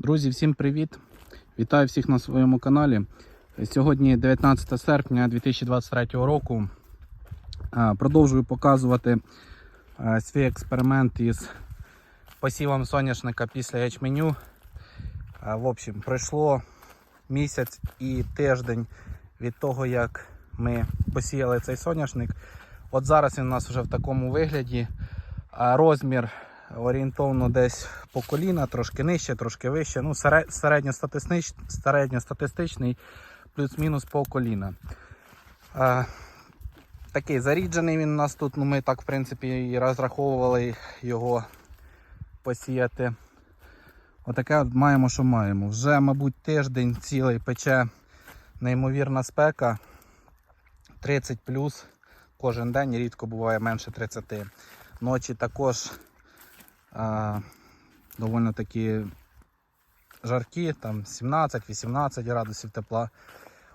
Друзі, всім привіт! Вітаю всіх на своєму каналі. Сьогодні 19 серпня 2023 року. Продовжую показувати свій експеримент із посівом соняшника після ячменю. В общем, пройшло місяць і тиждень від того, як ми посіяли цей соняшник. От зараз він у нас вже в такому вигляді. Розмір орієнтовно десь по коліна, трошки нижче, трошки вище. Ну, середньостатистич- середньостатистичний, плюс-мінус по коліна. А, такий заріджений він у нас тут. Ну, ми так, в принципі, і розраховували його посіяти. Отаке от маємо, що маємо. Вже, мабуть, тиждень цілий пече неймовірна спека. 30 плюс кожен день, рідко буває менше 30. Ночі також а, доволі такі жаркі, там 17-18 градусів тепла.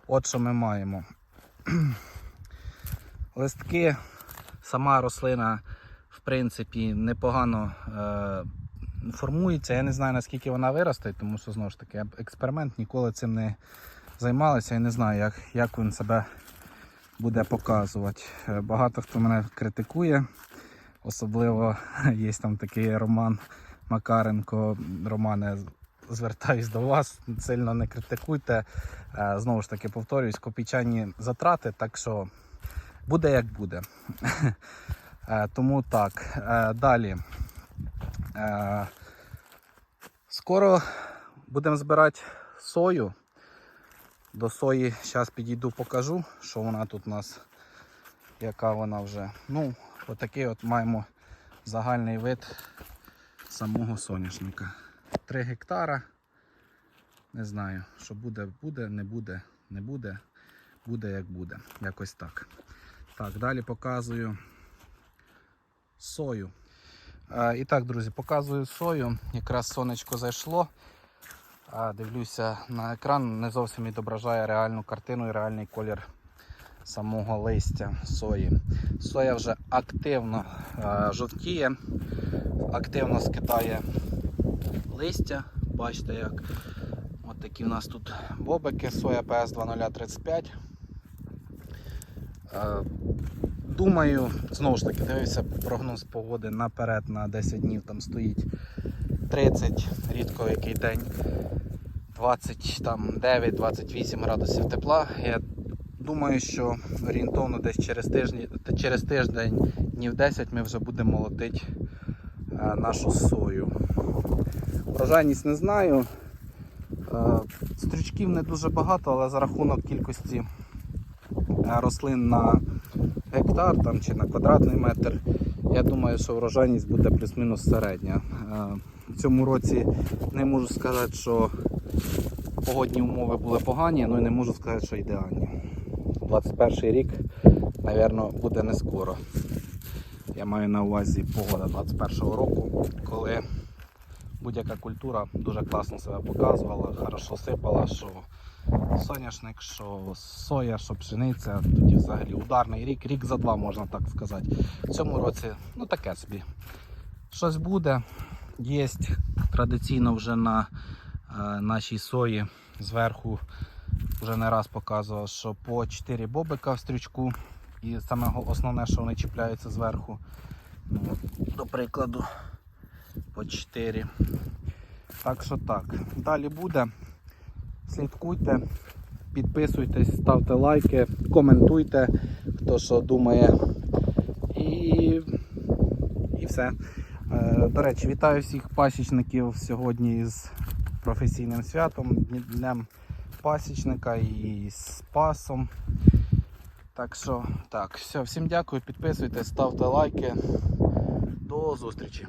От що ми маємо. Листки, сама рослина, в принципі, непогано е, формується. Я не знаю наскільки вона виросте, тому що знову ж таки експеримент ніколи цим не займалися. Я не знаю, як, як він себе буде показувати. Е, Багато хто мене критикує. Особливо є там такий Роман Макаренко. Романе, звертаюсь до вас, сильно не критикуйте. Е, Знову ж таки, повторюсь, копійчані затрати, так що буде як буде. Е, Тому так. Е, Далі. Скоро будемо збирати сою. До сої зараз підійду, покажу, що вона тут у нас, яка вона вже. Ну, отакий от маємо загальний вид самого соняшника. 3 гектара. Не знаю, що буде, буде, не буде, не буде, буде як буде. Якось так. Так, далі показую сою. Е, І так, друзі, показую сою. Якраз сонечко зайшло. Дивлюся на екран, не зовсім відображає реальну картину і реальний колір самого листя сої. Соя вже активно е, жовтіє, активно скидає листя. Бачите, як от такі в нас тут бобики, соя PS 2035. Е, Думаю, знову ж таки, дивився прогноз погоди наперед на 10 днів там стоїть 30, рідко який день. 29-28 градусів тепла. Я думаю, що орієнтовно десь через тиждень, через тиждень, днів 10 ми вже будемо молотити е, нашу сою. Врожайність не знаю. Е, Стрючків не дуже багато, але за рахунок кількості е, рослин на гектар там, чи на квадратний метр, я думаю, що врожайність буде плюс-мінус середня. В цьому році не можу сказати, що погодні умови були погані, ну і не можу сказати, що ідеальні. 21 рік, мабуть, буде не скоро. Я маю на увазі погода 21 року, коли будь-яка культура дуже класно себе показувала, хорошо сипала, що соняшник, що соя, що пшениця, тоді взагалі ударний рік, рік за два можна так сказати. В цьому році ну таке собі. Щось буде. Є традиційно вже на е, нашій сої зверху вже не раз показував, що по 4 бобика в стрючку. І саме основне, що вони чіпляються зверху. Ну, до прикладу, по 4. Так що так. Далі буде. Слідкуйте, підписуйтесь, ставте лайки, коментуйте, хто що думає. І, і все. Е, До речі, вітаю всіх пасічників сьогодні з професійним святом, Днем пасічника і з пасом. Так що, так, все, всім дякую, підписуйтесь, ставте лайки. До зустрічі.